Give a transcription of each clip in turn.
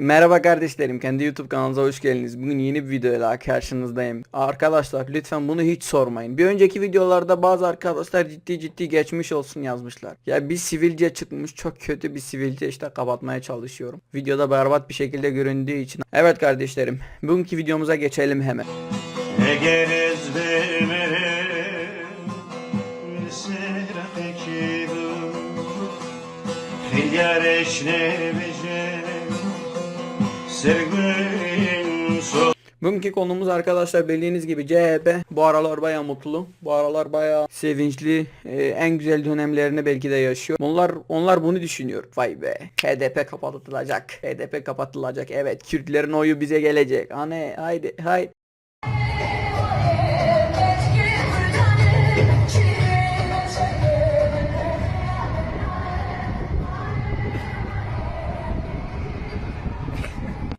Merhaba kardeşlerim, kendi YouTube kanalınıza hoş geldiniz. Bugün yeni bir videoyla karşınızdayım. Arkadaşlar lütfen bunu hiç sormayın. Bir önceki videolarda bazı arkadaşlar ciddi ciddi geçmiş olsun yazmışlar. Ya bir sivilce çıkmış, çok kötü bir sivilce işte kapatmaya çalışıyorum. Videoda berbat bir şekilde göründüğü için. Evet kardeşlerim, bugünkü videomuza geçelim hemen. Bu Hilyar eşnebice Bugünkü konumuz arkadaşlar bildiğiniz gibi CHP bu aralar baya mutlu. Bu aralar baya sevinçli. e, en güzel dönemlerini belki de yaşıyor. Bunlar onlar bunu düşünüyor. Vay be. HDP kapatılacak. HDP kapatılacak. Evet. Kürtlerin oyu bize gelecek. Hani haydi haydi.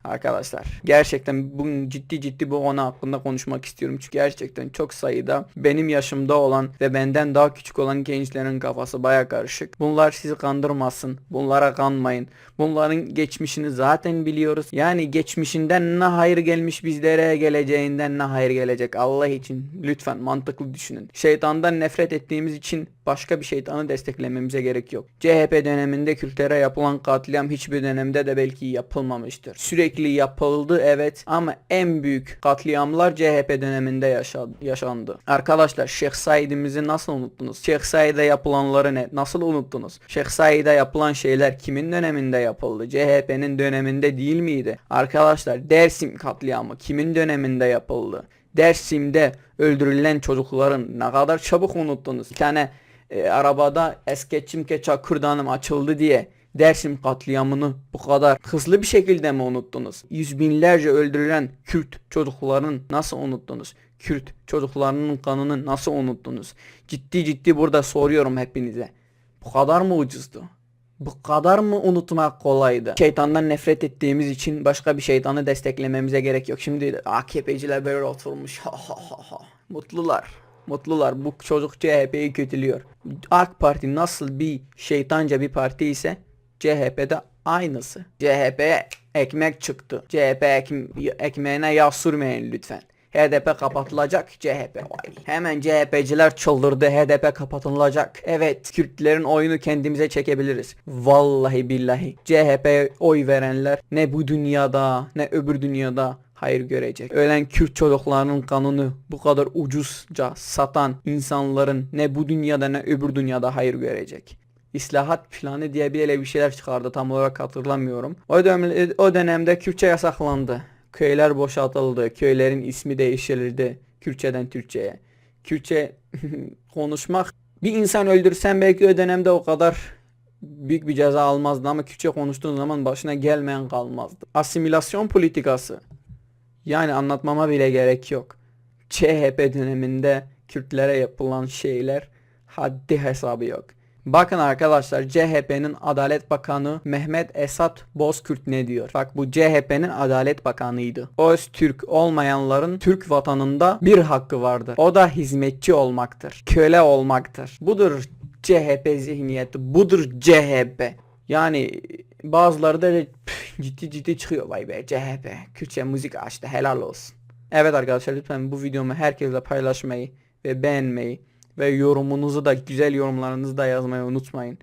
Arkadaşlar gerçekten bugün ciddi ciddi bu konu hakkında konuşmak istiyorum. Çünkü gerçekten çok sayıda benim yaşımda olan ve benden daha küçük olan gençlerin kafası baya karışık. Bunlar sizi kandırmasın. Bunlara kanmayın. Bunların geçmişini zaten biliyoruz. Yani geçmişinden ne hayır gelmiş bizlere geleceğinden ne hayır gelecek. Allah için lütfen mantıklı düşünün. Şeytandan nefret ettiğimiz için başka bir şeytanı desteklememize gerek yok. CHP döneminde Kürtlere yapılan katliam hiçbir dönemde de belki yapılmamıştır. Sürekli yapıldı evet ama en büyük katliamlar CHP döneminde yaşa- yaşandı. Arkadaşlar Şeyh Said'imizi nasıl unuttunuz? Şeyh Said'e yapılanları ne? Nasıl unuttunuz? Şeyh Said'e yapılan şeyler kimin döneminde yapıldı? CHP'nin döneminde değil miydi? Arkadaşlar Dersim katliamı kimin döneminde yapıldı? Dersim'de öldürülen çocukların ne kadar çabuk unuttunuz. Bir e, arabada Eskeçimke Çakırdanım açıldı diye Dersim katliamını bu kadar hızlı bir şekilde mi unuttunuz? Yüz binlerce öldürülen Kürt çocukların nasıl unuttunuz? Kürt çocuklarının kanını nasıl unuttunuz? Ciddi ciddi burada soruyorum hepinize. Bu kadar mı ucuzdu? Bu kadar mı unutmak kolaydı? Şeytandan nefret ettiğimiz için başka bir şeytanı desteklememize gerek yok. Şimdi AKP'ciler böyle oturmuş. Ha ha ha ha. Mutlular. Mutlular. Bu çocuk CHP'yi kötülüyor. AK Parti nasıl bir şeytanca bir parti ise CHP'de aynısı. CHP'ye ekmek çıktı. CHP ek- ekmeğine yağ sürmeyin lütfen. HDP kapatılacak CHP vay. Hemen CHP'ciler çıldırdı HDP kapatılacak. Evet Kürtlerin oyunu kendimize çekebiliriz. Vallahi billahi CHP'ye oy verenler ne bu dünyada ne öbür dünyada hayır görecek. Ölen Kürt çocuklarının kanını bu kadar ucuzca satan insanların ne bu dünyada ne öbür dünyada hayır görecek. İslahat planı diye bir öyle bir şeyler çıkardı tam olarak hatırlamıyorum. O, dönem, o dönemde Kürtçe yasaklandı. Köyler boşaltıldı. Köylerin ismi değiştirildi. Kürtçeden Türkçe'ye. Kürtçe konuşmak bir insan öldürsen belki o dönemde o kadar büyük bir ceza almazdı ama Kürtçe konuştuğun zaman başına gelmeyen kalmazdı. Asimilasyon politikası. Yani anlatmama bile gerek yok. CHP döneminde Kürtlere yapılan şeyler haddi hesabı yok. Bakın arkadaşlar CHP'nin Adalet Bakanı Mehmet Esat Bozkurt ne diyor? Bak bu CHP'nin Adalet Bakanıydı. Öz Türk olmayanların Türk vatanında bir hakkı vardır. O da hizmetçi olmaktır. Köle olmaktır. Budur CHP zihniyeti. Budur CHP. Yani bazıları da püf, ciddi ciddi çıkıyor vay be CHP. Kürtçe müzik açtı helal olsun. Evet arkadaşlar lütfen bu videomu herkesle paylaşmayı ve beğenmeyi ve yorumunuzu da güzel yorumlarınızı da yazmayı unutmayın.